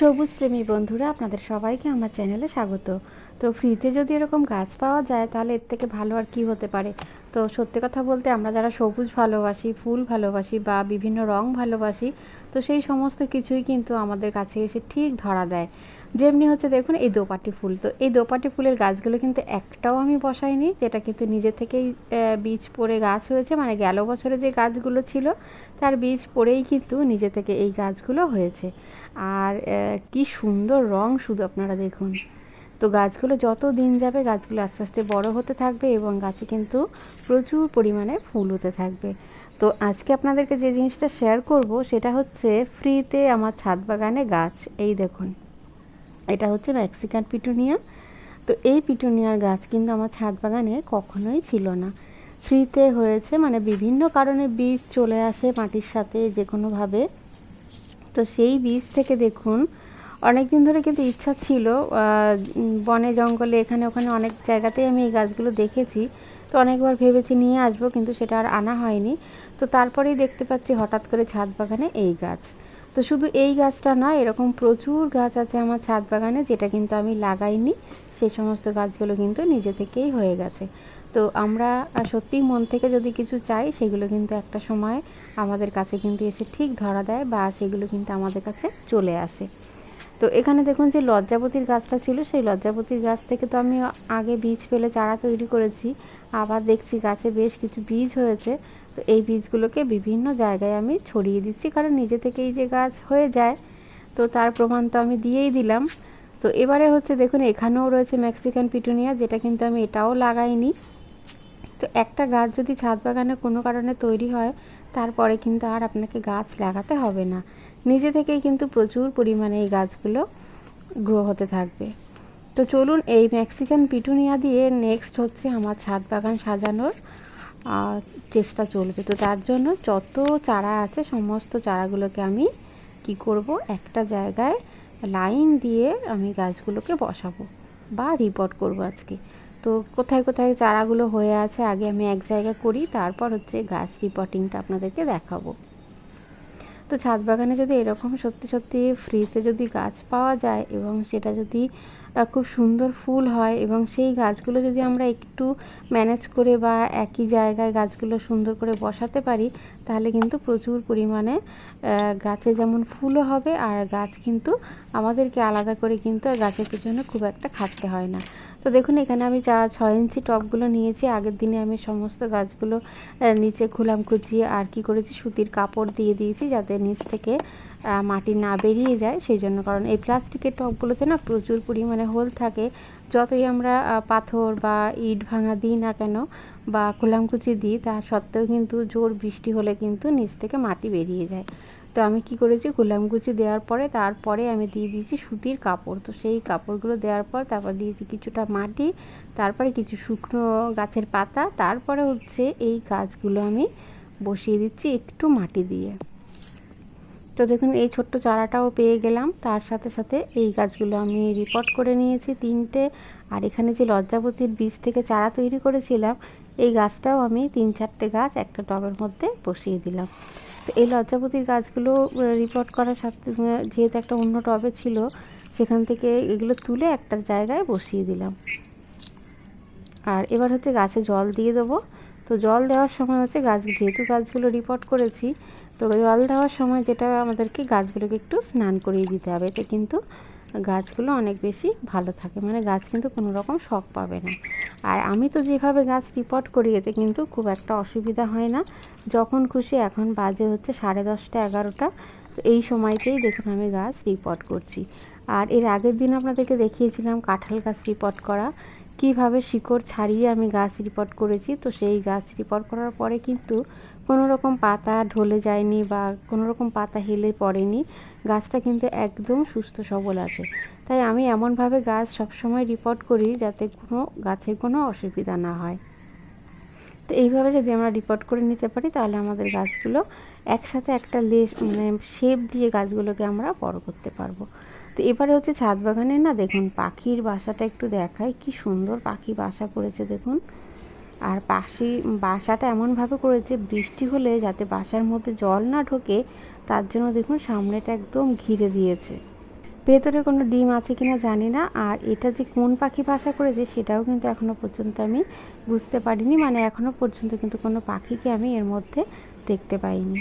সবুজ প্রেমী বন্ধুরা, আপনাদের সবাইকে আমার চ্যানেলে স্বাগত। তো ফ্রিতে যদি এরকম গাছ পাওয়া যায়, তাহলে এর থেকে ভালো আর কি হতে পারে? তো সত্যি কথা বলতে আমরা যারা সবুজ ভালোবাসি, ফুল ভালোবাসি বা বিভিন্ন রং ভালোবাসি, তো সেই সমস্ত কিছুই কিন্তু আমাদের কাছে এসে ঠিক ধরা দেয়। যেমনি হচ্ছে দেখুন, এই দোপাটি ফুল। তো এই দোপাটি ফুলের গাছগুলো কিন্তু একটাও আমি বসাইনি, যেটা কিন্তু নিজে থেকেই বীজ পড়ে গাছ হয়েছে। মানে গেল বছরে যে গাছগুলো ছিল, তার বীজ পড়েই কিন্তু নিজে থেকে এই গাছগুলো হয়েছে। আর কি সুন্দর রং শুধু আপনারা দেখুন। তো গাছগুলো যত দিন যাবে, গাছগুলো আস্তে আস্তে বড় হতে থাকবে এবং গাছে কিন্তু প্রচুর পরিমাণে ফুল হতে থাকবে। তো আজকে আপনাদেরকে যে জিনিসটা শেয়ার করব, সেটা হচ্ছে ফ্রিতে আমার ছাদ বাগানে গাছ। এই দেখুন। এটা হচ্ছে মেক্সিকান পিটুনিয়া। তো এই পিটুনিয়ার গাছ কিন্তু আমার ছাদ বাগানে কখনোই ছিল না। ফ্রিতে হয়েছে মানে বিভিন্ন কারণে বীজ চলে আসে মাটির সাথে যে কোনোভাবে তো সেই বীজ থেকে দেখুন অনেক দিন ধরে কিন্তু ইচ্ছা ছিল বনে, জঙ্গলে, এখানে, ওখানে অনেক জায়গাতেই আমি এই গাছগুলো দেখেছি। তো অনেকবার ভেবেছি নিয়ে আসব কিন্তু সেটা আর আনা হয়নি। তো তারপরেই দেখতে পাচ্ছি হঠাৎ করে ছাদ বাগানে এই গাছ। তো শুধু এই গাছটা নয় এরকম প্রচুর গাছ আছে আমার ছাদ বাগানে যেটা কিন্তু আমি লাগাইনি। সেই সমস্ত গাছগুলো কিন্তু নিজে থেকেই হয়ে গেছে। তো আমরা সত্যিই মন থেকে যদি কিছু চাই, সেগুলো কিন্তু একটা সময় আমাদের কাছে কিন্তু এসে ঠিক ধরা দেয় বা সেগুলো কিন্তু আমাদের কাছে চলে আসে। তো এখানে দেখুন যে লজ্জাপতির গাছটা ছিল, সেই লজ্জাপতির গাছ থেকে তো আমি আগে বীজ ফেলে চারা তৈরি করেছি। আবার দেখছি গাছে বেশ কিছু বীজ হয়েছে। তো এই বীজগুলোকে বিভিন্ন জায়গায় আমি ছড়িয়ে দিচ্ছি, কারণ নিজে থেকেই যে গাছ হয়ে যায়, তো তার প্রমাণ তো আমি দিয়েই দিলাম। তো এবারে হচ্ছে দেখুন, এখানেও রয়েছে মেক্সিকান পিটুনিয়া যেটা কিন্তু আমি এটাও লাগাইনি। তো একটা গাছ যদি ছাদ বাগানে কোনো কারণে তৈরি হয়, তারপরে কিন্তু আর আপনাকে গাছ লাগাতে হবে না। নিজে থেকেই কিন্তু প্রচুর পরিমাণে এই গাছগুলো গ্রো হতে থাকবে। তো চলুন এই মেক্সিকান পিটুনিয়া দিয়ে নেক্সট হচ্ছে আমার ছাদ বাগান সাজানোর চেষ্টা চলবে। তো তার জন্য যত চারা আছে, সমস্ত চারাগুলোকে আমি কি করব? একটা জায়গায় লাইন দিয়ে আমি গাছগুলোকে বসাবো বা রিপোর্ট করব আজকে। তো কোথায় কোথায় চারাগুলো হয়ে আছে, আগে আমি এক জায়গা করি, তারপর হচ্ছে গাছ রিপোর্টিংটা আপনাদেরকে দেখাবো। তো ছাদ বাগানে যদি এরকম সত্যি সত্যি ফ্রিতে যদি গাছ পাওয়া যায় এবং সেটা যদি খুব সুন্দর ফুল হয় এবং সেই গাছগুলো যদি আমরা একটু ম্যানেজ করে বা একই জায়গায় গাছগুলো সুন্দর করে বসাতে পারি, তাহলে কিন্তু প্রচুর পরিমাণে গাছে যেমন ফুলও হবে আর গাছ কিন্তু আমাদেরকে আলাদা করে কিন্তু গাছের পিছনে খুব একটা খাটতে হয় না। তো দেখুন, এখানে আমি চা ছয় ইঞ্চি টবগুলো নিয়েছি। আগের দিনে আমি সমস্ত গাছগুলো নিচে খুলাম, কুচিয়ে আর কি করেছি, সুতির কাপড় দিয়ে দিয়েছি যাতে নিচ থেকে মাটি না বেরিয়ে যায়। সেই জন্য কারণ এই প্লাস্টিকের টবগুলোতে না প্রচুর পরিমাণে হোল থাকে। যতই আমরা পাথর বা ইট ভাঙা দিই না কেন বা কুলামকুচি দিই, তা সত্ত্বেও কিন্তু জোর বৃষ্টি হলে কিন্তু নিচ থেকে মাটি বেরিয়ে যায়। তো আমি কি করেছি? কুলামকুচি দেওয়ার পরে তারপরে আমি দিয়ে দিয়েছি সুতির কাপড়। তো সেই কাপড়গুলো দেওয়ার পর তারপর দিয়েছি কিছুটা মাটি, তারপরে কিছু শুকনো গাছের পাতা, তারপরে হচ্ছে এই গাছগুলো আমি বসিয়ে দিচ্ছি একটু মাটি দিয়ে। তো দেখুন, এই ছোট্ট চারাটাও পেয়ে গেলাম। তার সাথে সাথে এই গাছগুলো আমি রিপোর্ট করে নিয়েছি তিনটে। আর এখানে যে লজ্জাপতির বীজ থেকে চারা তৈরি করেছিলাম, এই গাছটাও আমি তিন চারটে গাছ একটা টবের মধ্যে বসিয়ে দিলাম। তো এই লজ্জাপতির গাছগুলো রিপোর্ট করার সাথে যেহেতু একটা অন্য টবে ছিল, সেখান থেকে এগুলো তুলে একটা জায়গায় বসিয়ে দিলাম। আর এবার হচ্ছে গাছে জল দিয়ে দেবো। তো জল দেওয়ার সময় হচ্ছে গাছ, যেহেতু গাছগুলো রিপোর্ট করেছি, তো জল দেওয়ার সময় যেটা আমাদেরকে গাছগুলোকে একটু স্নান করিয়ে দিতে হবে। এতে কিন্তু গাছগুলো অনেক বেশি ভালো থাকে। মানে গাছ কিন্তু কোনো রকম শখ পাবে না। আর আমি তো যেভাবে গাছ রিপোর্ট করি, এতে কিন্তু খুব একটা অসুবিধা হয় না। যখন খুশি, এখন বাজে হচ্ছে সাড়ে দশটা, এগারোটা। এই সময়তেই দেখুন আমি গাছ রিপোর্ট করছি। আর এর আগের দিন আপনাদেরকে দেখিয়েছিলাম কাঁঠাল গাছ রিপোর্ট করা। কীভাবে শিকড় ছাড়িয়ে আমি গাছ রিপোর্ট করেছি, তো সেই গাছ রিপোর্ট করার পরে কিন্তু কোনো রকম পাতা ঢলে যায়নি বা কোনো রকম পাতা হেলে পড়েনি, গাছটা কিন্তু একদম সুস্থ সবল আছে। তাই আমি এমনভাবে গাছ সবসময় রিপোর্ট করি যাতে কোনো গাছের কোনো অসুবিধা না হয়। তো এইভাবে যদি আমরা রিপোর্ট করে নিতে পারি, তাহলে আমাদের গাছগুলো একসাথে একটা লেস মানে শেপ দিয়ে গাছগুলোকে আমরা বড় করতে পারব। তো এবারে হচ্ছে ছাদ বাগানে না দেখুন পাখির বাসাটা একটু দেখায় কি সুন্দর পাখি বাসা করেছে দেখুন। আর পাশি বাসাটা এমনভাবে করেছে, বৃষ্টি হলে যাতে বাসার মধ্যে জল না ঢোকে, তার জন্য দেখুন সামনেটা একদম ঘিরে দিয়েছে। ভেতরে কোনো ডিম আছে কিনা জানি না, আর এটা যে কোন পাখি বাসা করেছে সেটাও কিন্তু এখনও পর্যন্ত আমি বুঝতে পারিনি মানে এখনও পর্যন্ত কিন্তু কোনো পাখিকে আমি এর মধ্যে দেখতে পাইনি।